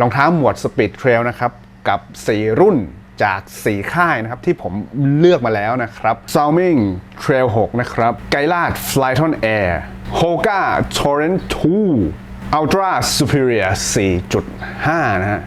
รองเท้าหมวดสปีดเทรลนะครับ กับ 4 รุ่นจาก 4 ค่ายนะครับ ที่ผมเลือกมาแล้วนะครับ s a l m i n g Trail 6 นะครับ ไกลาด Flyton Air Hoka Torrent 2 Ultra Superior 4.5 นะฮะ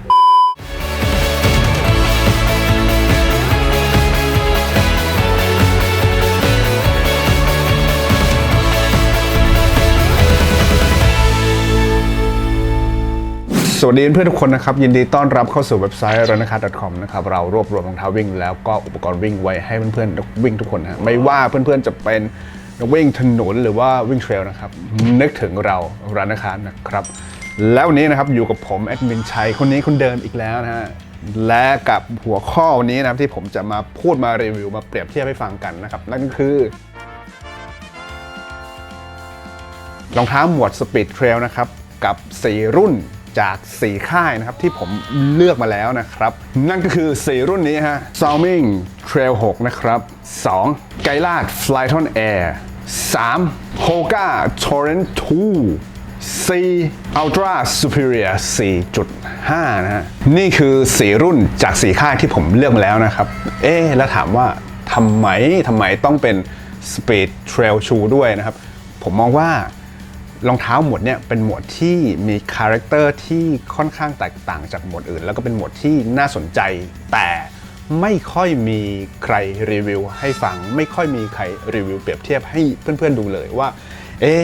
สวัสดีเพื่อนทุกคนนะครับ ยินดีต้อนรับเข้าสู่เว็บไซต์ r u n a c a c o m นะครับเรารวบรวมรองเท้าวิ่ง แล้วก็อุปกรณ์วิ่งไว้ให้เพื่อนๆนักวิ่งทุกคนนะฮะไม่ว่าเพื่อนๆจะเป็นนักวิ่งถนนหรือว่าวิ่งเทรลนะครับนึกถึงเรา r u n a c a r นะครับ แล้ววันนี้นะครับอยู่กับผมแอดมินชัยคนนี้คนเดิมอีกแล้วนะฮะและกับหัวข้อวันนี้นะครับที่ผมจะมาพูดมารีวิวมาเปรียบเทียบให้ฟังกันนะครับนั่นก็คือรองเท้าหมวด Speed Trail นะครับกับ 4 รุ่น จาก 4 ค่ายนะครับที่ผมเลือกมาแล้วนะครับ นั่นก็คือ 4 รุ่นนี้ฮะ s a l m i n g Trail 6 นะครับ2 g a i l a d Flyton Air 3 Hoka Torrent 2 4 Ultra Superior 4.5 นะฮะ นี่คือ 4 รุ่นจาก 4 ค่ายที่ผมเลือกมาแล้วนะครับ เอ๊แล้วถามว่าทำไมทำไมต้องเป็น Speed Trail Shoe ด้วยนะครับ ผมมองว่า รองเท้าหมวดเนี่ยเป็นหมวดที่มีคาแรคเตอร์ที่ค่อนข้างแตกต่างจากหมวดอื่น แล้วก็เป็นหมวดที่น่าสนใจ แต่ไม่ค่อยมีใครรีวิวให้ฟัง ไม่ค่อยมีใครรีวิวเปรียบเทียบให้เพื่อนๆดูเลยว่า เอ๊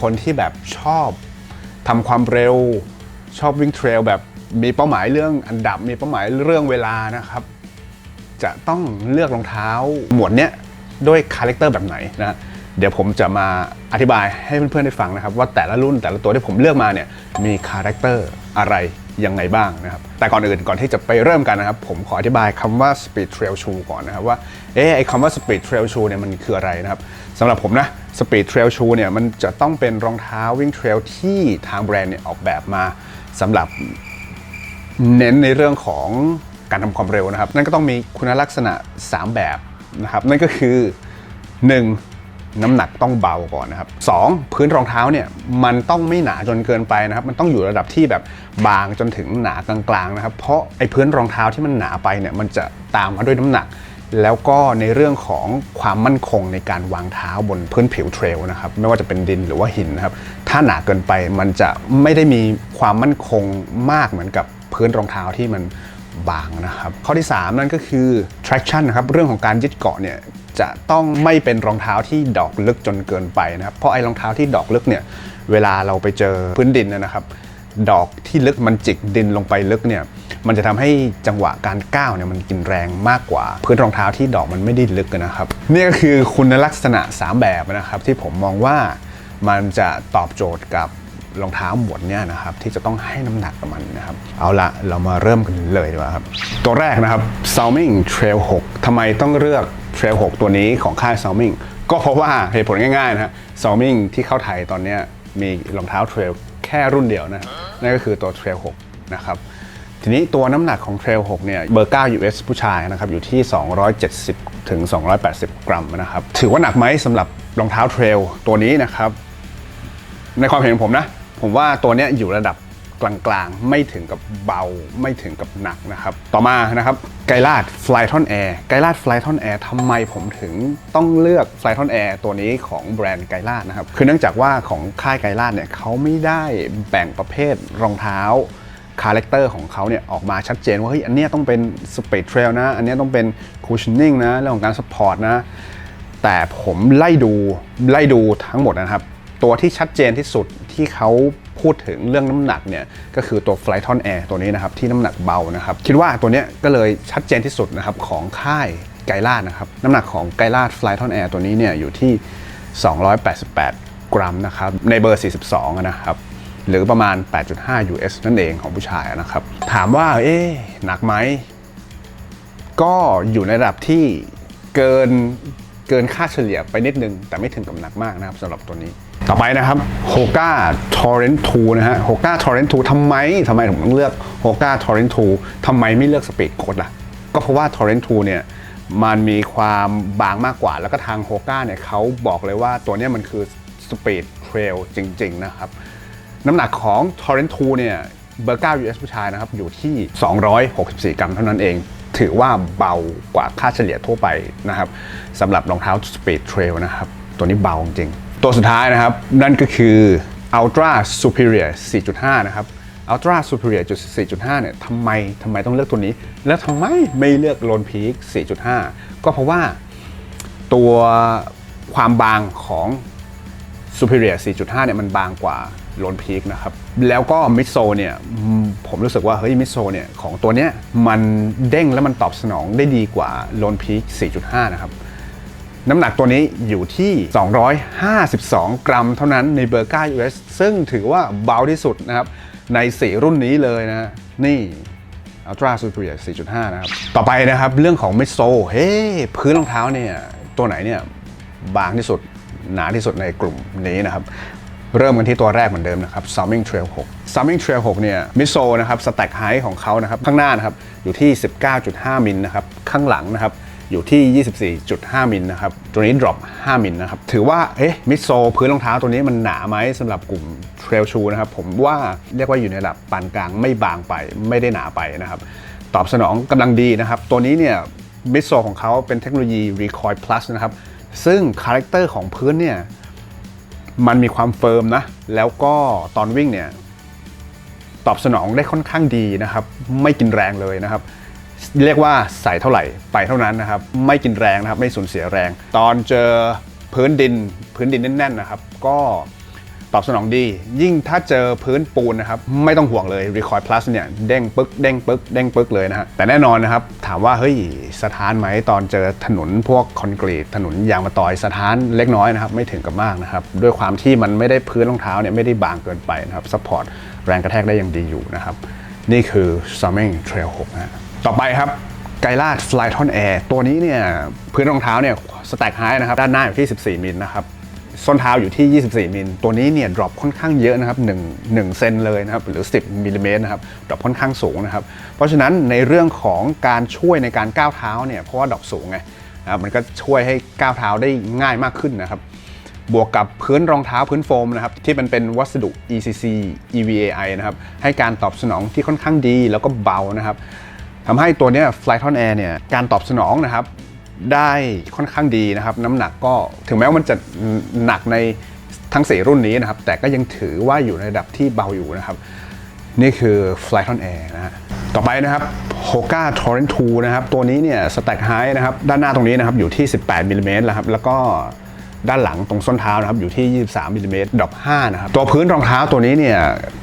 คนที่แบบชอบทำความเร็ว ชอบวิ่งเทรลแบบมีเป้าหมายเรื่องอันดับมีเป้าหมายเรื่องเวลานะครับ จะต้องเลือกรองเท้าหมวดเนี้ยด้วยคาแรคเตอร์แบบไหนนะ เดี๋ยวผมจะมาอธิบายให้เพื่อนๆได้ฟังนะครับ ว่าแต่ละรุ่นแต่ละตัวที่ผมเลือกมาเนี่ยมีคาแรคเตอร์อะไรยังไงบ้างนะครับ แต่ก่อนอื่นก่อนที่จะไปเริ่มกันนะครับ ผมขออธิบายคำว่า Speed Trail Shoe ก่อนนะครับว่าเอ๊ะไอคำว่า Speed Trail Shoe เนี่ยมันคืออะไรนะครับสำหรับผมนะ Speed Trail Shoe เนี่ยมันจะต้องเป็นรองเท้าวิ่งเทรลที่ทางแบรนด์เนี่ยออกแบบมาสำหรับเน้นในเรื่องของการทำความเร็วนะครับ นั่นก็ต้องมีคุณลักษณะ 3 แบบนะครับ นั่นก็คือ 1. น้ำหนักต้องเบาก่อนนะครับ 2. พื้นรองเท้าเนี่ยมันต้องไม่หนาจนเกินไปนะครับ มันต้องอยู่ระดับที่แบบบางจนถึงหนากลางๆนะครับเพราะไอ้พื้นรองเท้าที่มันหนาไปเนี่ยมันจะตามมาด้วยน้ำหนัก แล้วก็ในเรื่องของความมั่นคงในการวางเท้าบนพื้นผิวเทรลนะครับไม่ว่าจะเป็นดินหรือว่าหินนะครับถ้าหนาเกินไปมันจะไม่ได้มีความมั่นคงมากเหมือนกับพื้นรองเท้าที่มันบางนะครับข้อที่ 3 นั่นก็คือ traction นะครับเรื่องของการยึดเกาะเนี่ย จะต้องไม่เป็นรองเท้าที่ดอกลึกจนเกินไปนะครับ เพราะไอ้รองเท้าที่ดอกลึกเนี่ยเวลาเราไปเจอพื้นดินนะครับ ดอกที่ลึกมันจิกดินลงไปลึกเนี่ยมันจะทำให้จังหวะการก้าวเนี่ยมันกินแรงมากกว่า พื้นรองเท้าที่ดอกมันไม่ได้ลึกนะครับ นี่ก็คือคุณลักษณะ 3 แบบนะครับที่ผมมองว่ามันจะตอบโจทย์กับ รองเท้าหมวดเนี่ยนะครับที่จะต้องให้น้ำหนักกับมันนะครับ เอาละเรามาเริ่มกันเลยดีกว่าครับ ตัวแรกนะครับ s a l m i n g Trail 6ทำไมต้องเลือก Trail 6 ตัวนี้ของค่าย s a l m i n g ก็เพราะว่าเหตุผลง่ายๆนะฮะ s a l m i n g ที่เข้าไทยตอนนี้มีรองเท้าเทรลแค่รุ่นเดียวนะนั่นก็คือตัว Trail 6 นะครับทีนี้ตัวน้ำหนักของ Trail 6เนี่ยเบอร์ 9 US ผู้ชายนะครับอยู่ที่ 270 ถึง 280 กรัมนะครับถือว่าหนักไหมสำหรับรองเท้าเทรลตัวนี้นะครับในความเห็นของผมนะ ผมว่าตัวนี้อยู่ระดับกลางๆ ไม่ถึงกับเบาไม่ถึงกับหนักนะครับ ต่อมานะครับไกลาด Flyton Air ไกลาด Flyton Air ทำไมผมถึงต้องเลือก Flyton Air ตัวนี้ของแบรนด์ไกลาดนะครับ คือเนื่องจากว่าของค่ายไกลาดเนี่ยเขาไม่ได้แบ่งประเภทรองเท้าคาแรคเตอร์ของเขาเนี่ยออกมาชัดเจนว่าเฮ้ยอันเนี้ยต้องเป็น Speed Trail นะ อันเนี้ยต้องเป็น Cushioning นะเรื่องของการ Support นะแต่ผมไล่ดูไล่ดูทั้งหมดนะครับ ตัวที่ชัดเจนที่สุดที่เขาพูดถึงเรื่องน้ำหนักเนี่ยก็คือตัว Flyton Air ตัวนี้นะครับที่น้ำหนักเบานะครับคิดว่าตัวนี้ก็เลยชัดเจนที่สุดนะครับของค่ายไกลาดนะครับน้ำหนักของไกลาด Flyton Air ตัวนี้เนี่ยอยู่ที่ 288 กรัมนะครับในเบอร์ 42อะนะครับหรือประมาณ 8.5 US นั่นเองของผู้ชายนะครับ ถามว่าเอ๊ะหนักไหม ก็อยู่ในระดับที่เกินเกินค่าเฉลี่ยไปนิดนึง แต่ไม่ถึงกับหนักมากนะครับสำหรับตัวนี้ ต่อไปนะครับ Hoka Torrent 2 นะฮะ Hoka Torrent 2ทำไมทำไมผมต้องเลือก Hoka Torrent 2ทำไมไม่เลือก Speed Code ล่ะ ก็เพราะว่า Torrent 2 เนี่ยมันมีความบางมากกว่า แล้วก็ทาง Hoka เนี่ยเขาบอกเลยว่าตัวนี้มันคือ Speed Trail จริง ๆ นะครับ น้ำหนักของ Torrent 2 เนี่ยเบอร์ 9 US ผู้ชายนะครับ อยู่ที่ 264 กรัมเท่านั้นเอง ถือว่าเบากว่าค่าเฉลี่ยทั่วไปนะครับสำหรับรองเท้า Speed Trail นะครับ ตัวนี้เบาจริง ตัวสุดท้ายนะครับ นั่นก็คือ Ultra Superior 4.5 นะครับ Ultra Superior 4.5 เนี่ยทำไมทำไมต้องเลือกตัวนี้ แล้วทำไมไม่เลือก Lone Peak 4.5 ก็เพราะว่าตัวความบางของ Superior 4.5 เนี่ยมันบางกว่า Lone Peak นะครับ แล้วก็มิโซเนี่ยผมรู้สึกว่าเฮ้ยมิโซเนี่ยของตัวเนี้ยมันเด้งแล้วมันตอบสนองได้ดีกว่า Lone Peak 4.5 นะครับ น้ำหนักตัวนี้อยู่ที่ 252 กรัมเท่านั้นในเบอร์ก้า US ซึ่งถือว่าเบาที่สุดนะครับ ใน4รุ่นนี้เลยนะ นี่ Ultra Superior 4.5 นะครับ ต่อไปนะครับเรื่องของเมโซเฮ้พื้นรองเท้าเนี่ยตัวไหนเนี่ยบางที่สุดหนาที่สุดในกลุ่มนี้นะครับเริ่มกันที่ตัวแรกเหมือนเดิมนะครับ Summing Trail 6 Summing Trail 6 เนี่ยมิโซนะครับสแต็กไฮของเขานะครับ ข้างหน้านะครับ อยู่ที่ 19.5 มิลนะครับ ข้างหลังนะครับ อยู่ที่ 24.5 มิลนะครับ ตัวนี้ drop 5มิลนะครับ ถือว่า เอ๊ะ มิโซพื้นรองเท้าตัวนี้มันหนาไหมสำหรับกลุ่ม Trail Shoe นะครับ ผมว่าเรียกว่าอยู่ในระดับปานกลางไม่บางไปไม่ได้หนาไปนะครับ ตอบสนองกำลังดีนะครับ ตัวนี้เนี่ยมิโซของเขาเป็นเทคโนโลยี Recoil Plus นะครับ ซึ่งคาแรคเตอร์ของพื้นเนี่ยมันมีความเฟิร์มนะ แล้วก็ตอนวิ่งเนี่ยตอบสนองได้ค่อนข้างดีนะครับ ไม่กินแรงเลยนะครับ เรียกว่าใส่เท่าไหร่ไปเท่านั้นนะครับ ไม่กินแรงนะครับ ไม่สูญเสียแรง ตอนเจอพื้นดินพื้นดินแน่นๆนะครับ ก็ตอบสนองดี ยิ่งถ้าเจอพื้นปูนนะครับ ไม่ต้องห่วงเลย Recoil Plus เนี่ยเด้งปึ๊กเด้งปึ๊กเด้งปึ๊กเลยนะฮะแต่แน่นอนนะครับ ถามว่าเฮ้ยสถานไหมตอนเจอถนนพวกคอนกรีตถนนยางมะตอยสถานเล็กน้อยนะครับ ไม่ถึงกับมากนะครับ ด้วยความที่มันไม่ได้พื้นรองเท้าเนี่ยไม่ได้บางเกินไปนะครับซัพพอร์ตแรงกระแทกได้อย่างดีอยู่นะครับ นี่คือ Summing Trail 6นะฮะ ต่อไปครับไกลาด Flyton Air ตัวนี้เนี่ยพื้นรองเท้าเนี่ยสแต็กไฮนะครับด้านหน้าอยู่ที่ 14 มิลนะครับส้นเท้าอยู่ที่ 24 มิล ตัวนี้เนี่ยดรอปค่อนข้างเยอะนะครับ1 1เซนเลยนะครับหรือ 10มิลลิเมตรนะครับดรอปค่อนข้างสูงนะครับ เพราะฉะนั้นในเรื่องของการช่วยในการก้าวเท้าเนี่ยเพราะว่าดรอปสูงไงนะมันก็ช่วยให้ก้าวเท้าได้ง่ายมากขึ้นนะครับ บวกกับพื้นรองเท้าพื้นโฟมนะครับที่มันเป็นวัสดุ ECC EVAI นะครับให้การตอบสนองที่ค่อนข้างดีแล้วก็เบานะครับ ทำให้ตัวนี้ Flyton Air เนี่ยการตอบสนองนะครับได้ค่อนข้างดีนะครับ น้ำหนักก็ถึงแม้ว่ามันจะหนักในทั้ง 4 รุ่นนี้นะครับ แต่ก็ยังถือว่าอยู่ในระดับที่เบาอยู่นะครับ นี่คือ Flyton Air นะฮะต่อไปนะครับ Hoka Torrent 2 นะครับ ตัวนี้เนี่ย Stack High นะครับ ด้านหน้าตรงนี้นะครับ อยู่ที่ 18มิลลิเมตรแล้วครับ แล้วก็ ด้านหลังตรงส้นเท้านะครับอยู่ที่ 23มิลลิเมตรดอก5นะครับตัวพื้นรองเท้าตัวนี้เนี่ย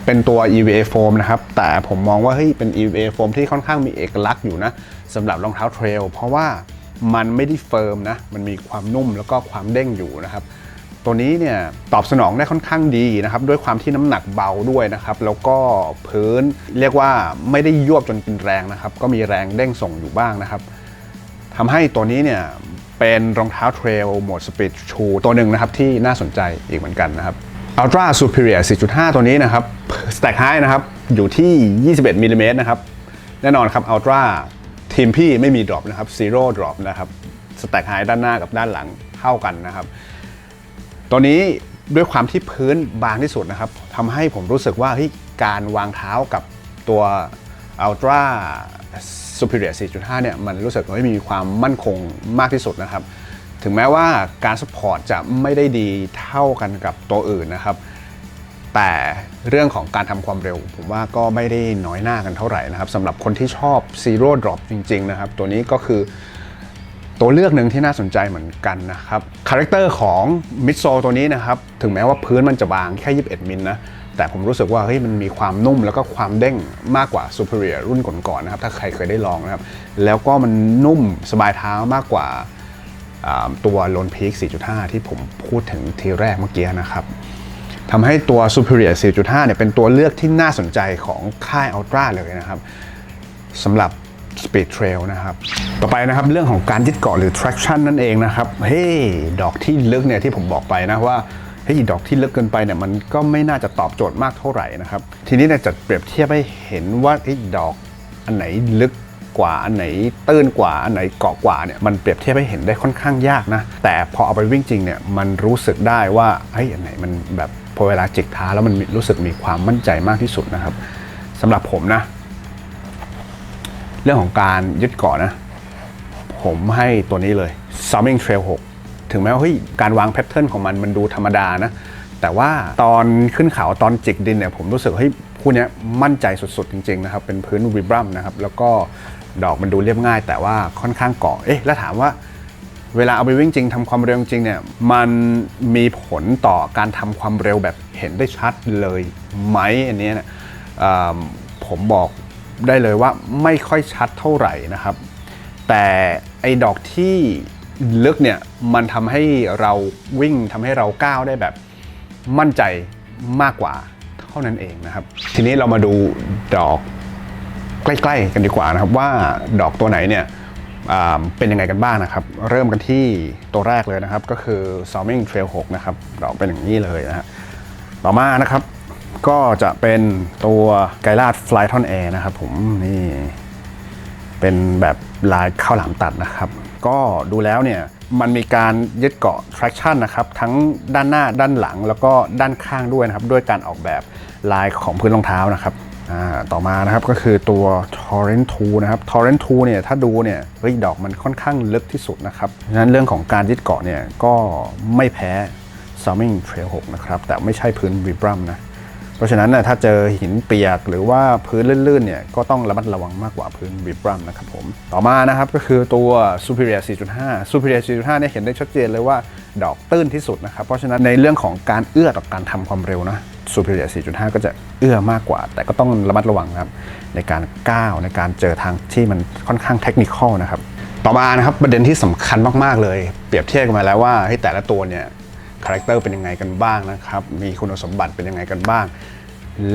เป็นตัว EVA foam นะครับแต่ผมมองว่าเฮ้ยเป็น EVA foam ที่ค่อนข้างมีเอกลักษณ์อยู่นะสำหรับรองเท้าเทรลเพราะว่ามันไม่ได้เฟิร์มนะมันมีความนุ่มแล้วก็ความเด้งอยู่นะครับตัวนี้เนี่ยตอบสนองได้ค่อนข้างดีนะครับด้วยความที่น้ำหนักเบาด้วยนะครับแล้วก็พื้นเรียกว่าไม่ได้ยวบจนกินแรงนะครับก็มีแรงเด้งส่งอยู่บ้างนะครับทำให้ตัวนี้เนี่ย เป็นรองเท้าเทรลโหมดสปีดชูตัวหนึ่งนะครับที่น่าสนใจอีกเหมือนกันนะครับ Ultra Superior 4.5 ตัวนี้นะครับ Stack High นะครับ อยู่ที่ 21มิลลิเมตรนะครับ แน่นอนครับ Ultra ทีมพี่ไม่มี drop นะครับ zero drop นะครับ Stack High ด้านหน้ากับด้านหลังเท่ากันนะครับ ตัวนี้ด้วยความที่พื้นบางที่สุดนะครับทำให้ผมรู้สึกว่าการวางเท้ากับตัว Ultra Superior 4.5 เนี่ยมันรู้สึกว่ามีความมั่นคงมากที่สุดนะครับ ถึงแม้ว่าการสปอร์ตจะไม่ได้ดีเท่ากันกับตัวอื่นนะครับ แต่เรื่องของการทำความเร็ว ผมว่าก็ไม่ได้น้อยหน้ากันเท่าไหร่นะครับสำหรับคนที่ชอบ Zero Drop จริง ๆ นะครับ ตัวนี้ก็คือตัวเลือกหนึ่งที่น่าสนใจเหมือนกันนะครับ คาแรคเตอร์ของมิดโซตัวนี้นะครับ ถึงแม้ว่าพื้นมันจะบางแค่ 21 มิลนะ แต่ผมรู้สึกว่าเฮ้ยมันมีความนุ่มแล้วก็ความเด้งมากกว่า Superior รุ่นก่อนๆนะครับถ้าใครเคยได้ลองนะครับ แล้วก็มันนุ่มสบายเท้ามากกว่าตัว Lone Peak 4.5 ที่ผมพูดถึงทีแรกเมื่อกี้นะครับทำให้ตัว Superior 4.5 เนี่ยเป็นตัวเลือกที่น่าสนใจของค่าย Ultra เลยนะครับสำหรับ Speed Trail นะครับ ต่อไปนะครับเรื่องของการยึดเกาะหรือ traction นั่นเองนะครับ เฮ้ยดอกที่ลึกเนี่ยที่ผมบอกไปนะว่า ฮ้ยดอกที่ลึกเกินไปเนี่ยมันก็ไม่น่าจะตอบโจทย์มากเท่าไหร่นะครับ ทีนี้เนี่ยจะเปรียบเทียบให้เห็นว่าเฮ้ดอกอันไหนลึกกว่าอันไหนตื้นกว่าอันไหนเกาะกว่าเนี่ยมันเปรียบเทียบให้เห็นได้ค่อนข้างยากนะ แต่พอเอาไปวิ่งจริงเนี่ยมันรู้สึกได้ว่าเฮ้อันไหนมันแบบพอเวลาจิกท้าแล้วมันรู้สึกมีความมั่นใจมากที่สุดนะครับสำหรับผมนะ เรื่องของการยึดเกาะนะ ผมให้ตัวนี้เลย Summing Trail 6 ถึงแม้ว่าเฮ้ยการวางแพทเทิร์นของมันมันดูธรรมดานะ แต่ว่าตอนขึ้นเขาตอนจิกดินเนี่ยผมรู้สึกเฮ้ยคู่เนี้ยมั่นใจสุดๆ จริงๆนะครับเป็นพื้นวิบรัมนะครับแล้วก็ดอกมันดูเรียบง่าย แต่ว่าค่อนข้างเกาะเอ๊ะแล้วถามว่าเวลาเอาไปวิ่งจริงทำความเร็วจริงเนี่ยมันมีผลต่อการทำความเร็วแบบเห็นได้ชัดเลยไหมอันเนี้ยนะอ่าผมบอกได้เลยว่าไม่ค่อยชัดเท่าไหร่นะครับ แต่ไอ้ดอกที่ ลึกเนี่ยมันทำให้เราวิ่งทำให้เราก้าวได้แบบมั่นใจมากกว่าเท่านั้นเองนะครับ ทีนี้เรามาดูดอกใกล้ๆกันดีกว่านะครับว่าดอกตัวไหนเนี่ยเป็นยังไงกันบ้างนะครับ เริ่มกันที่ตัวแรกเลยนะครับ ก็คือ s o m i n g Trail 6 นะครับ ดอกเป็นอย่างนี้เลยนะฮะต่อมานะครับ ก็จะเป็นตัวไกลาด Flyton Air นะครับผมนี่เป็นแบบลายข้าวหลามตัดนะครับ ก็ดูแล้วเนี่ยมันมีการยึดเกาะ traction นะครับทั้งด้านหน้าด้านหลังแล้วก็ด้านข้างด้วยนะครับด้วยการออกแบบลายของพื้นรองเท้านะครับต่อมานะครับก็คือตัว Torrent 2 นะครับ Torrent 2 เนี่ยถ้าดูเนี่ยเฮ้ยดอกมันค่อนข้างลึกที่สุดนะครับฉะนั้นเรื่องของการยึดเกาะเนี่ยก็ไม่แพ้ Summing Trail 6 นะครับ แต่ไม่ใช่พื้น Vibram นะ เพราะฉะนั้นนะถ้าเจอหินเปียกหรือว่าพื้นลื่นๆเนี่ยก็ต้องระมัดระวังมากกว่าพื้นวิบรัมนะครับผมต่อมานะครับก็คือตัว Superior 4.5 Superior 4.5เนี่ยเห็นได้ชัดเจนเลยว่าดอกตื้นที่สุดนะครับเพราะฉะนั้นในเรื่องของการเอื้อต่อการทำความเร็วนะ Superior 4.5 ก็จะเอื้อมากกว่า แต่ก็ต้องระมัดระวังครับในการก้าวในการเจอทางที่มันค่อนข้างเทคนิคอลนะครับต่อมานะครับประเด็นที่สำคัญมากๆเลย เปรียบเทียบกันมาแล้วว่าให้แต่ละตัวเนี่ย คาแรคเตอร์เป็นยังไงกันบ้างนะครับ มีคุณสมบัติเป็นยังไงกันบ้าง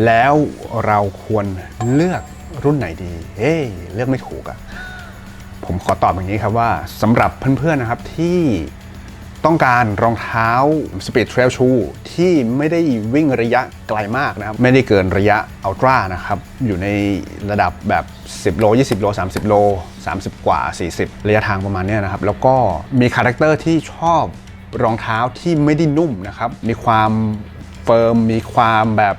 แล้วเราควรเลือกรุ่นไหนดีเฮ้ยเลือกไม่ถูกอะผมขอตอบอย่างนี้ครับว่าสำหรับเพื่อนๆนะครับที่ต้องการรองเท้า Speed Trail Shoe ที่ไม่ได้วิ่งระยะไกลมากนะครับ ไม่ได้เกินระยะอัลตร้านะครับ อยู่ในระดับแบบ 10 โล 20 โล 30 โล 30 กว่า 40 ระยะทางประมาณนี้นะครับ แล้วก็มีคาแรคเตอร์ที่ชอบ รองเท้าที่ไม่ได้นุ่มนะครับ มีความเฟิร์ม มีความแบบ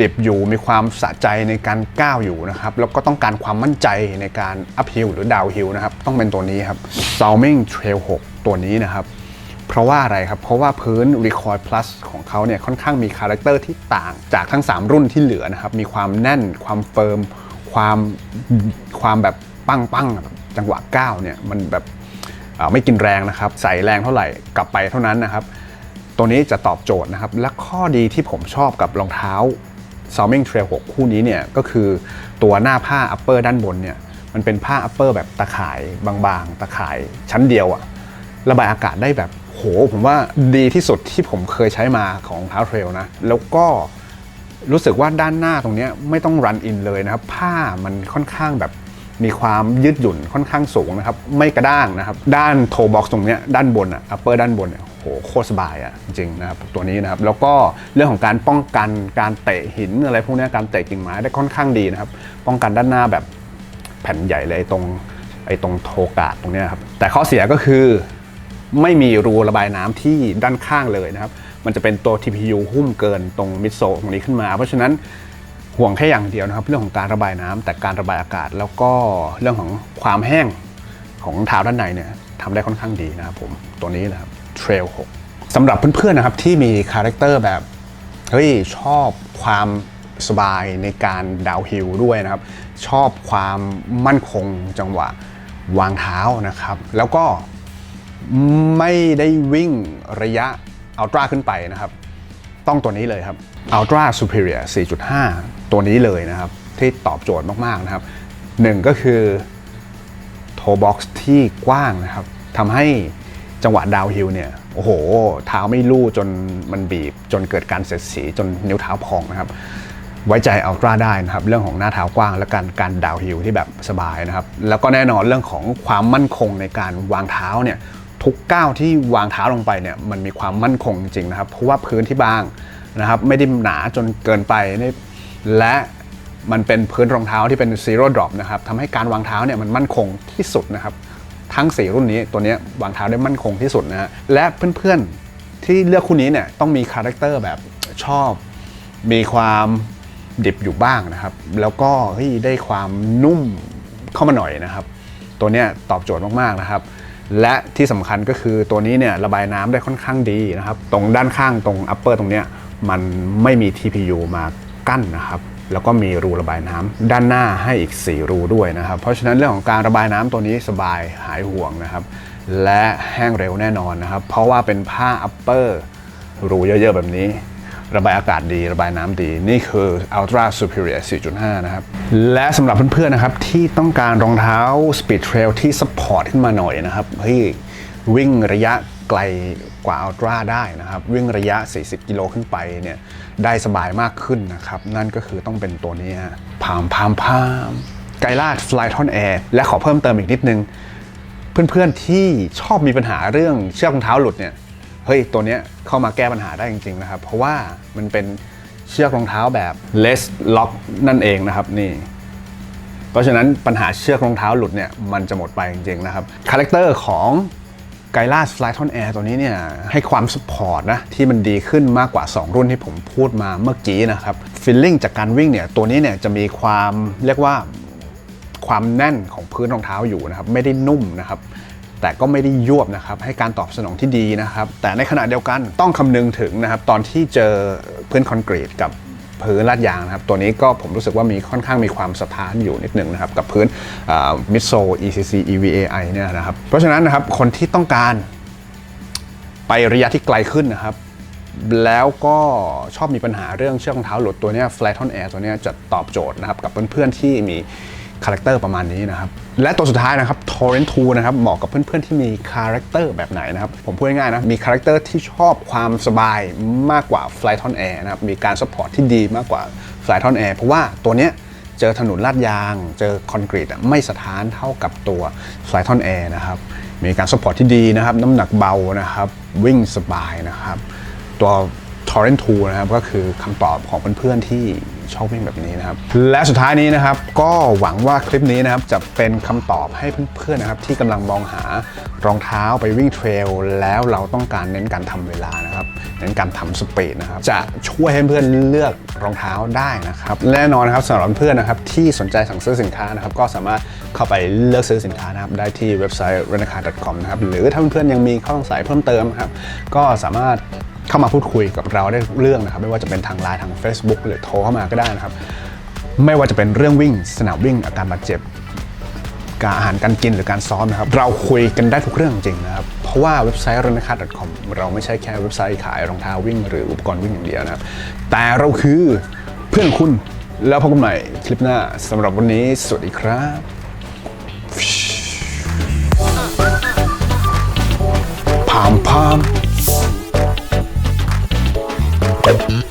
ดิบๆ อยู่ มีความสะใจในการก้าวอยู่นะครับ แล้วก็ต้องการความมั่นใจในการอัพฮิลหรือดาวฮิลนะครับ ต้องเป็นตัวนี้ครับ s a l m i n g Trail 6 ตัวนี้นะครับ เพราะว่าอะไรครับ เพราะว่าพื้น Recoil Plus ของเขาเนี่ยค่อนข้างมีคาแรคเตอร์ที่ต่างจากทั้ง 3 รุ่นที่เหลือนะครับ มีความแน่น ความเฟิร์ม ความความแบบปั้งๆแบบจังหวะก้าวเนี่ยมันแบบ ไม่กินแรงนะครับใส่แรงเท่าไหร่กลับไปเท่านั้นนะครับ ตัวนี้จะตอบโจทย์นะครับ และข้อดีที่ผมชอบกับรองเท้า s a l m i n g Trail 6 คู่นี้เนี่ยก็คือตัวหน้าผ้า upper ด้านบนเนี่ยมันเป็นผ้า upper แบบตะข่ายบางๆ ตะข่ายชั้นเดียวอะระบายอากาศได้แบบโหผมว่าดีที่สุดที่ผมเคยใช้มาของรองเท้าเทรลนะ แล้วก็รู้สึกว่าด้านหน้าตรงนี้ไม่ต้องรันอินเลยนะครับ ผ้ามันค่อนข้างแบบ มีความยืดหยุ่นค่อนข้างสูงนะครับ ไม่กระด้างนะครับ ด้านโทบ็อกซ์ตรงนี้ด้านบนอะ upper ด้านบนเนี่ยโหโคตรสบายอะจริงๆนะครับตัวนี้นะครับแล้วก็เรื่องของการป้องกันการเตะหินอะไรพวกนี้การเตะกิ่งไม้ได้ค่อนข้างดีนะครับ ป้องกันด้านหน้าแบบแผ่นใหญ่เลยตรงไอ้ตรงโทกาดตรงเนี้ยครับแต่ข้อเสียก็คือไม่มีรูระบายน้ำที่ด้านข้างเลยนะครับ มันจะเป็นตัว TPU หุ้มเกินตรงมิดโซตรงนี้ขึ้นมา เพราะฉะนั้น ห่วงแค่อย่างเดียวนะครับ เรื่องของการระบายน้ำแต่การระบายอากาศ แล้วก็เรื่องของความแห้งของเท้าด้านในเนี่ยทำได้ค่อนข้างดีนะครับผมตัวนี้นะครับ Trail 6สำหรับเพื่อนๆนะครับที่มีคาแรคเตอร์แบบเฮ้ยชอบความสบายในการดาวน์ฮิลด้วยนะครับ ชอบความมั่นคงจังหวะวางเท้านะครับ แล้วก็ไม่ได้วิ่งระยะอัลตร้าขึ้นไปนะครับ ต้องตัวนี้เลยครับ Ultra Superior 4.5 ตัวนี้เลยนะครับ ที่ตอบโจทย์มากๆนะครับหนึ่งก็คือโทบ็อกซ์ที่กว้างนะครับทำให้จังหวะดาวฮิลเนี่ยโอ้โห เท้าไม่ลู่จนมันบีบ จนเกิดการเสียดสีจนนิ้วเท้าพองนะครับ ไว้ใจอัลตร้าได้นะครับ เรื่องของหน้าเท้ากว้างและการการดาวฮิลที่แบบสบายนะครับ แล้วก็แน่นอนเรื่องของความมั่นคงในการวางเท้าเนี่ย ทุกก้าวที่วางเท้าลงไปเนี่ยมันมีความมั่นคงจริงๆนะครับเพราะว่าพื้นที่บางนะครับไม่ได้หนาจนเกินไปนี่และมันเป็นพื้นรองเท้าที่เป็น zero drop นะครับทำให้การวางเท้าเนี่ยมันมั่นคงที่สุดนะครับ ทั้ง 4 รุ่นนี้ตัวนี้วางเท้าได้มั่นคงที่สุดนะฮะและเพื่อนๆที่เลือกคู่นี้เนี่ยต้องมีคาแรคเตอร์แบบชอบ มีความดิบอยู่บ้างนะครับ แล้วก็ได้ความนุ่มเข้ามาหน่อยนะครับ ตัวนี้ตอบโจทย์มากๆนะครับ และที่สำคัญก็คือตัวนี้เนี่ยระบายน้ำได้ค่อนข้างดีนะครับ ตรงด้านข้างตรง upper ตรงเนี้ยมันไม่มี TPU มากั้นนะครับ แล้วก็มีรูระบายน้ำด้านหน้าให้อีก 4 รูด้วยนะครับ เพราะฉะนั้นเรื่องของการระบายน้ำตัวนี้สบายหายห่วงนะครับ และแห้งเร็วแน่นอนนะครับ เพราะว่าเป็นผ้า upper รูเยอะๆแบบนี้ ระบายอากาศดี ระบายน้ำดี นี่คือ Ultra Superior 4.5 นะครับ และสำหรับเพื่อนๆนะครับ ที่ต้องการรองเท้า Speed Trail ที่ support ขึ้นมาหน่อยนะครับเฮ้ยวิ่งระยะไกลกว่า Ultra ได้นะครับ วิ่งระยะ 40 กิโลขึ้นไปเนี่ยได้สบายมากขึ้นนะครับ นั่นก็คือต้องเป็นตัวนี้ฮะพามพามพามไกลาด Flyton Air และขอเพิ่มเติมอีกนิดนึง เพื่อนๆที่ชอบมีปัญหาเรื่องเชือกรองเท้าหลุดเนี่ย เฮ้ยตัวเนี้ยเข้ามาแก้ปัญหาได้จริงๆนะครับ เพราะว่ามันเป็นเชือกรองเท้าแบบ less lock นั่นเองนะครับนี่ เพราะฉะนั้นปัญหาเชือกรองเท้าหลุดเนี่ยมันจะหมดไปจริงๆนะครับคาแรคเตอร์ของไกล่า Flyton Air ตัวนี้เนี่ยให้ความสปอร์ตนะที่มันดีขึ้นมากกว่า 2 รุ่นที่ผมพูดมาเมื่อกี้นะครับฟีลลิ่งจากการวิ่งเนี่ยตัวนี้เนี่ยจะมีความเรียกว่าความแน่นของพื้นรองเท้าอยู่นะครับไม่ได้นุ่มนะครับ แต่ก็ไม่ได้ยวบนะครับให้การตอบสนองที่ดีนะครับ แต่ในขณะเดียวกันต้องคำนึงถึงนะครับตอนที่เจอพื้นคอนกรีตกับพื้นลาดยางนะครับ ตัวนี้ก็ผมรู้สึกว่ามีค่อนข้างมีความสะท้านอยู่นิดนึงนะครับ กับพื้นมิโซ ECC EVAI เนี่ยนะครับ เพราะฉะนั้นนะครับคนที่ต้องการไประยะที่ไกลขึ้นนะครับ แล้วก็ชอบมีปัญหาเรื่องเชือกรองเท้าหลุดตัวนี้ Flyton Air ตัวนี้จะตอบโจทย์นะครับ กับเพื่อนๆที่มี คาแรคเตอร์ประมาณนี้นะครับและตัวสุดท้ายนะครับ Torrent 2นะครับเหมาะกับเพื่อนๆที่มีคาแรคเตอร์แบบไหนนะครับผมพูดง่ายๆนะมีคาแรคเตอร์ที่ชอบความสบายมากกว่า Flyton Air นะครับมีการซัพพอร์ตที่ดีมากกว่า Flyton Air เพราะว่าตัวเนี้ยเจอถนนลาดยาง เจอคอนกรีตไม่สะท้านเท่ากับตัว Flyton Air นะครับมีการสปอร์ตที่ดีนะครับน้ำหนักเบานะครับวิ่งสบายนะครับตัว Torrent 2นะครับก็คือคำตอบของเพื่อนๆที่ ชอบวิ่งแบบนี้นะครับ และสุดท้ายนี้นะครับ ก็หวังว่าคลิปนี้นะครับจะเป็นคำตอบให้เพื่อนๆนะครับ ที่กำลังมองหารองเท้าไปวิ่งเทรลแล้วเราต้องการเน้นการทำเวลานะครับ เน้นการทำสปีดนะครับ จะช่วยให้เพื่อนเลือกรองเท้าได้นะครับ แน่นอนนะครับสำหรับเพื่อนนะครับที่สนใจสั่งซื้อสินค้านะครับ ก็สามารถเข้าไปเลือกซื้อสินค้านะครับ ได้ที่เว็บไซต์ r e n a c a r c o m นะครับ หรือถ้าเพื่อนๆยังมีข้อสงสัยเพิ่มเติมนะครับ ก็สามารถ เข้ามาพูดคุยกับเราได้เรื่องนะครับ ไม่ว่าจะเป็นทางไลน์ทาง Facebook หรือโทรเข้ามาก็ได้นะครับ ไม่ว่าจะเป็นเรื่องวิ่งสนามวิ่งอาการบาดเจ็บการอาหารการกินหรือการซ้อมนะครับ เราคุยกันได้ทุกเรื่องจริงนะครับ เพราะว่าเว็บไซต์ r u n a c a r c o m เราไม่ใช่แค่เว็บไซต์ขายรองเท้าวิ่ง หรืออุปกรณ์วิ่งอย่างเดียวนะครับ แต่เราคือเพื่อนคุณแล้วพบกันใหม่คลิปหน้าสำหรับวันนี้ สวัสดีครับพามพาม Mm-hmm.